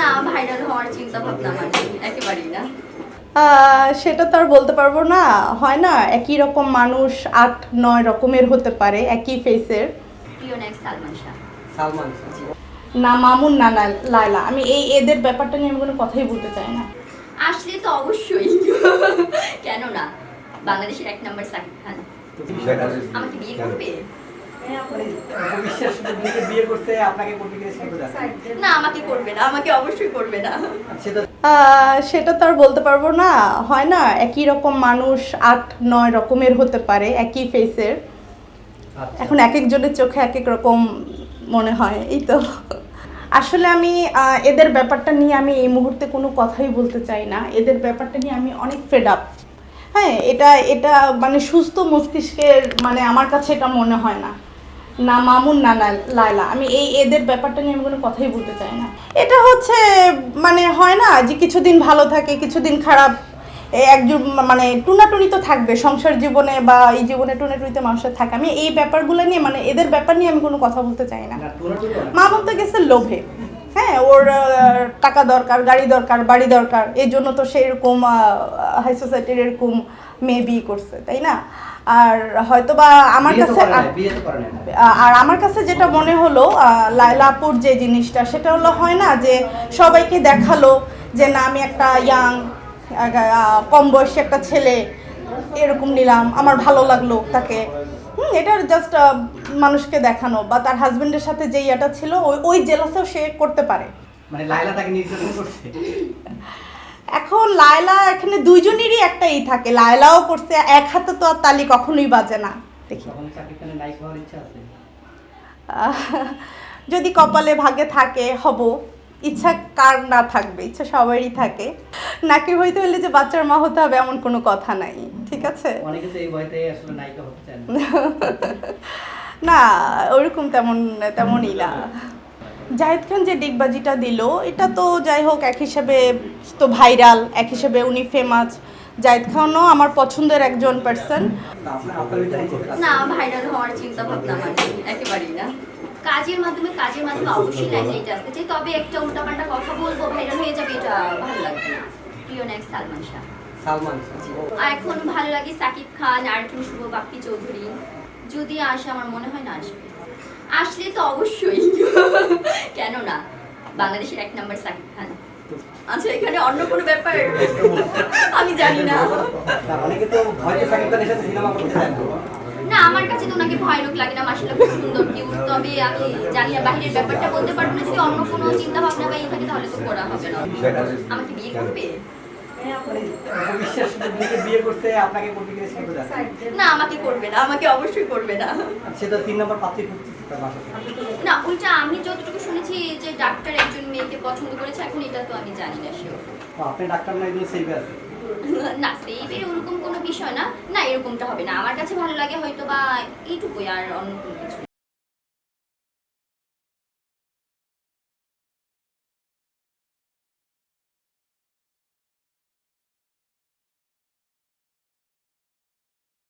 না ভাইরাল হওয়ার চিন্তা ভাবনা আমার একেবারেই না। সেটা তো আর বলতে পারব না। হয় না একই রকম মানুষ আট নয় রকমের হতে পারে একই ফেসের প্রিয় সালমান শাহ। সালমান না মামুন না না লায়লা। আমি এই এদের ব্যাপারটা নিয়ে আমি কোনো কথাই বলতে চাই না। আসলে তো অবশ্যই। কেন না বাংলাদেশের এক নম্বর সাকিব খান। আমাকে বিয়ে করবে? বিশ্বাস বিয়ে করতে আপনাকে করতে সেটা না আমাকে করবে না আমাকে অবশ্যই করবে না। সেটা তো আর বলতে পারব না। হয় না একই রকম মানুষ আট নয় রকমের হতে পারে একই ফেসের এখন এক একজনের চোখে এক এক রকম মনে হয় এই তো। আসলে আমি এদের ব্যাপারটা নিয়ে আমি এই মুহূর্তে কোনো কথাই বলতে চাই না। এদের ব্যাপারটা নিয়ে আমি অনেক ফেড আপ হ্যাঁ এটা এটা মানে সুস্থ মস্তিষ্কের মানে আমার কাছে এটা মনে হয় না। না মামুন না লাইলা লায়লা। আমি এই এদের ব্যাপারটা নিয়ে আমি কোনো কথাই বলতে চাই না। এটা হচ্ছে মানে হয় না যে কিছুদিন ভালো থাকে কিছুদিন খারাপ একজন মানে টুনাটুনি তো থাকবে সংসার জীবনে বা এই জীবনে টুনাটুনিতে মানুষের থাকে। আমি এই ব্যাপারগুলো নিয়ে মানে এদের ব্যাপার নিয়ে আমি কোনো কথা বলতে চাই না। না টুনাটুনি না। মামুন তো গেছে লোভে। হ্যাঁ ওর টাকা দরকার গাড়ি দরকার বাড়ি দরকার। এই জন্য তো সে এরকম হাই সোসাইটির এরকম মেয়ে বিয়ে করছে তাই না? আর হয়তো বা আমার কাছে আর আমার কাছে যেটা মনে হলো আহ, লায়লাপুর যে জিনিসটা সেটা হলো হয় না যে সবাইকে দেখাল যে না আমি একটা ইয়াং কম বয়সী একটা ছেলে এরকম নিলাম আমার ভালো লাগল তাকে। হুম এটা জাস্ট মানুষকে দেখানো বা তার হাজবেন্ডের সাথে যে ইয়েটা ছিল ওই ওই জেলাসেও সে করতে পারে। মানে লাইলা তাকে নির্যাতন করছে? এখন লায়লা এখানে দুইজনেরই একটা ই থাকে লায়লাও করছে এক হাতে তো আর তালি কখনোই বাজে না। দেখি। যদি কপালে ভাগে থাকে হব। ইচ্ছা কার না থাকবে? ইচ্ছা সবারই থাকে। নাকি হইতে হলে যে বাচ্চার মা হতে হবে এমন কোনো কথা নাই ঠিক আছে? অনেকে তো এই বয়তে আসলে নায়িকা হতে চায় না। না ওরকম তেমন তেমনই না। জাহিদ খান যে ডিগবাজিটা দিল এটা তো যাই হোক এক হিসেবে তো ভাইরাল এক হিসেবে উনি ফেমাস জাহিদ খানও আমার পছন্দের একজন পার্সন কি না ভাইরাল হওয়ার চিন্তা ভাবনা আমার একেবারেই না। কাজের মাধ্যমে কাজের মাধ্যমে অবশ্যই লাইমলাইটে আসতে চাই তবে একটা উল্টাপাল্টা কথা বলব ভাইরাল হয়ে যাবে এটা ভালো লাগবে না। প্রিয় নায়ক সালমান শাহ। সালমান আর এখন ভালো লাগে সাকিব খান আর এখন শুভ বাপ্পি চৌধুরী। যদি আসে আমার মনে হয় না আসবে। আসলে তো অবশ্যই। কেন না বাংলাদেশের এক নম্বর সাকিব খান। আচ্ছা এখানে অন্য কোনো ব্যাপার? আমি জানি না। না, অনেকে তো ভয়তে সাকিব খানের সাথে সিনেমা করতে চায় না? আমার কাছে তো ওনাকে ভয়ানক লাগে না। মাসাল্লাহ খুব সুন্দর কিউট তবে আমি জানি না বাহিরের ব্যাপারটা বলতে পারব না। যদি অন্য কোনো চিন্তা ভাবনা বা ই থাকে তাহলে তো করা হবে না। আমাকে বিয়ে করবে? মানে বিশ্বাস নিজে বিয়ে করতে আপনাকে করতে গিয়ে সেটা যাচ্ছে না আমাকে করবে না আমাকে অবশ্যই করবে না। সেটা তিন নম্বর পাত্রী খুঁজতেছে তার বাসা না উল্টা আমি যতটুকু শুনেছি যে ডাক্তার একজন মেয়েকে পছন্দ করেছে এখন এটা তো আমি জানি না শিওর ও, আপনি ডাক্তার না একজন সেভে আছে? না সেইবের ওরকম কোনো বিষয় না। না এরকমটা হবে না। আমার কাছে ভালো লাগে হয়তো বা এইটুকুই আর অন্য কোনো কিছু।